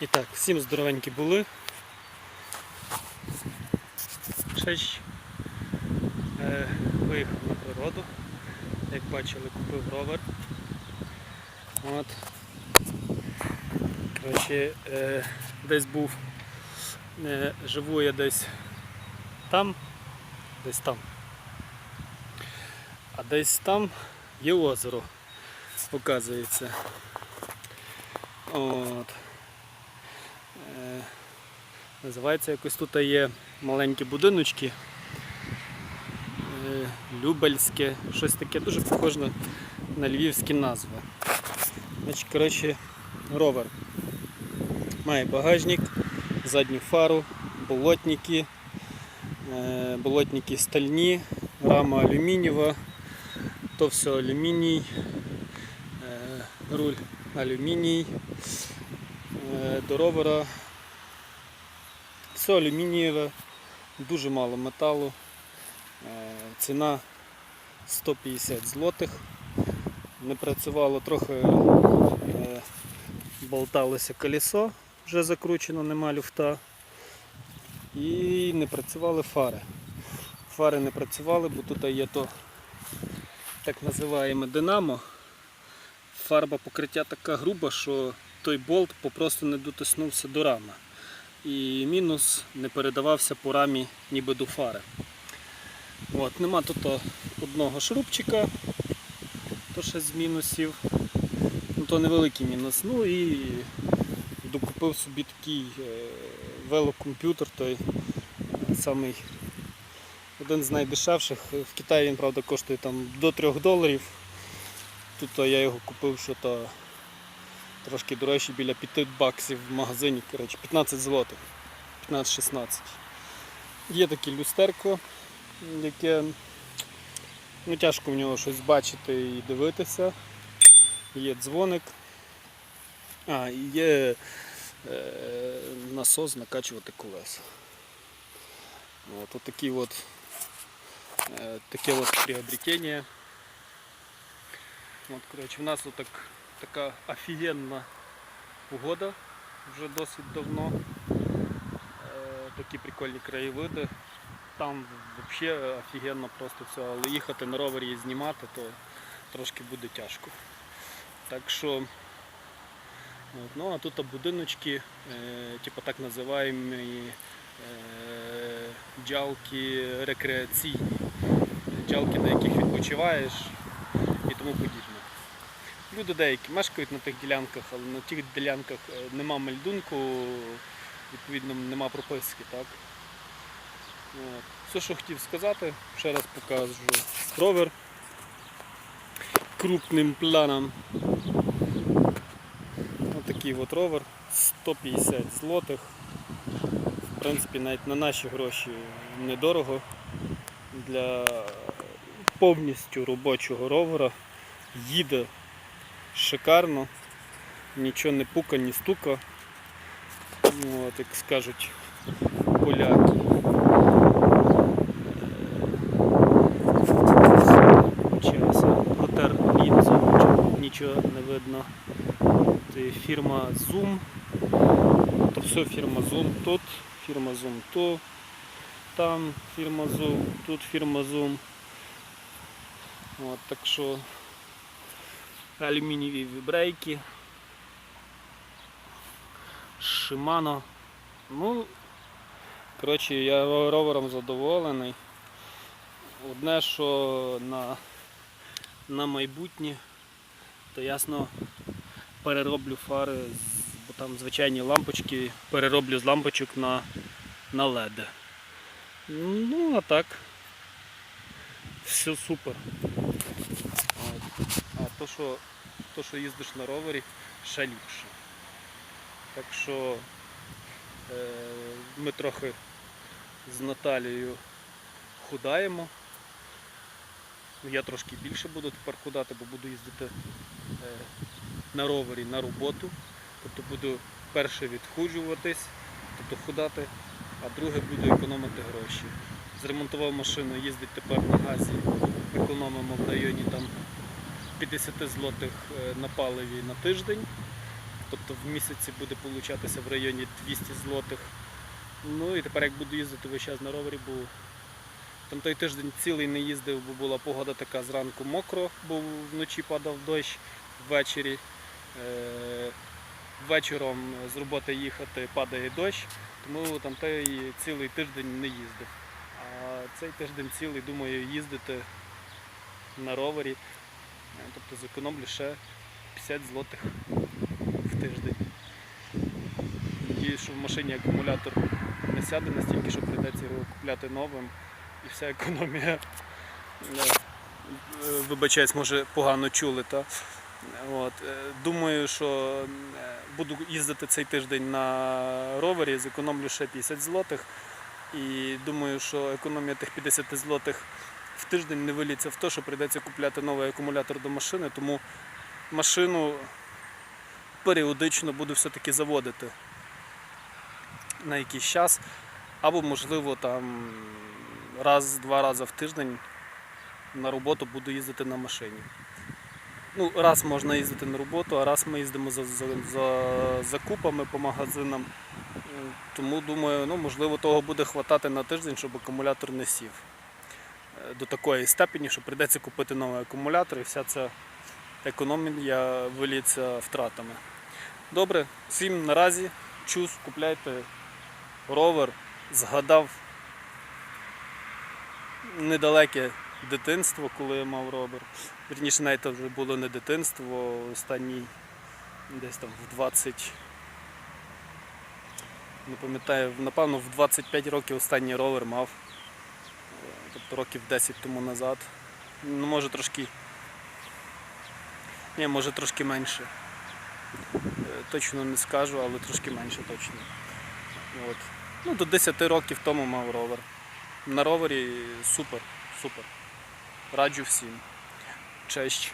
І так, всім здоровенькі були. Шесть. Е, виїхав на природу. Як бачили, купив ровер. От. Коротше, е, десь був. Е, живу я десь там, десь там. А десь там є озеро, оказується. От. Е, Називається якось тут є маленькі будиночки. Е, Любельське, щось таке дуже похоже на- львівські назви. Значить, коротше, ровер. Має багажник, задню фару, болотники, е, болотники стальні, рама алюмінієва, то все алюміній, руль алюміній, до ровера все алюмінієве, дуже мало металу. Е, Ціна 150 злотих. Не працювало трохи, е, болталося колесо, вже закручено, нема люфта. І не працювали фари. Фари не працювали, бо тут є то так називаємо динамо. Фарба покриття така груба, що той болт попросту не дотиснувся до рами і мінус не передавався по рамі ніби до фари. От, нема тут одного шрубчика, то ще з мінусів. Ну, то невеликий мінус. Ну і докупив собі такий е, велокомп'ютер, той самий один з найдешевших. В Китаї він правда коштує там до 3 доларів. Тут я його купив що то трошки дорожче біля 5 баксів в магазині, коротше, 15 злотих, 15-16. Є таке люстерко, яке ну, тяжко в нього щось бачити і дивитися. Є дзвоник. А, і є е, насос накачувати колеса. От, от такі от, е, таке от приобретення. От, коротше, в нас отак, така офігенна погода вже досить давно. Е, такі прикольні краєвиди. Там взагалі офігенно просто все, але їхати на ровері і знімати, то трошки буде тяжко. Так що, ну а тут будиночки, е, типу так називаємо е, джалки рекреаційні, джалки, на яких відпочиваєш і тому подібне. Люди деякі мешкають на тих ділянках, але на тих ділянках е, нема мельдунку, відповідно нема прописки. Так? Все, що хотів сказати, ще раз покажу ровер крупним планом. Отакий от ровер, 150 злотих. В принципі, навіть на наші гроші недорого для повністю робочого ровера. Їде шикарно, нічого не пука, ні стука. От, як скажуть поляки. Протер лінзу, нічого- не видно. Це фірма Zoom. То все фірма Zoom тут, фірма Zoom тут, там фірма Zoom, тут фірма Zoom. От, так що алюмінієві вібрейки. Shimano. Ну, коротше, я ровером задоволений. Одне, що на, на майбутнє, то ясно перероблю фари, бо там звичайні лампочки, перероблю з лампочок на, на LED. Ну, а так, все супер. То, що, то, що їздиш на ровері, ще ліпше. Так що е, ми трохи з Наталією худаємо. Я трошки більше буду тепер худати, бо буду їздити е, на ровері на роботу. Тобто буду перше відхуджуватись, тобто худати, а друге буду економити гроші. Зремонтував машину, їздить тепер на газі, економимо в районі там 50 злотих е, на паливі на тиждень. тобто в місяці буде получатися в районі 200 злотих. Ну і тепер як буду їздити весь час на ровері, бо там той тиждень цілий не їздив, бо була погода така зранку мокро, бо вночі падав дощ, ввечері. Е- вечором з роботи їхати падає дощ, тому там той цілий тиждень не їздив. А цей тиждень цілий думаю їздити на ровері, тобто зекономлю ще 50 злотих в тиждень. Надіюсь, що в машині акумулятор не сяде настільки, що прийдеться його купляти новим і вся економія. е, е, Вибачаюсь, може погано чули. Та? От. е, Думаю, що е, буду їздити цей тиждень на ровері, зекономлю ще 50 злотих. І думаю, що економія тих 50 злотих в тиждень не виліться в те, що прийдеться купляти новий акумулятор до машини, тому машину періодично буду все-таки заводити на якийсь час, або, можливо, там раз-два рази в тиждень на роботу буду їздити на машині. Ну, раз можна їздити на роботу, а раз ми їздимо за, за, за закупами по магазинам. Тому думаю, ну, можливо, того буде хватати на тиждень, щоб акумулятор не сів. Е, До такої степені, що прийдеться купити новий акумулятор і вся ця економія виліться втратами. Добре, всім наразі чус, купляйте ровер, згадав недалеке дитинство, коли я мав ровер. Вірніше, навіть це вже було не дитинство, останній десь там в 20. Не пам'ятаю, напевно, в 25 років останній ровер мав. Тобто років 10 тому назад. Ну, може трошки. Ні, може трошки менше. Е, Точно не скажу, але трошки менше точно. От. Ну, до 10 років тому мав ровер. На ровері супер, супер. Раджу всім. Cześć.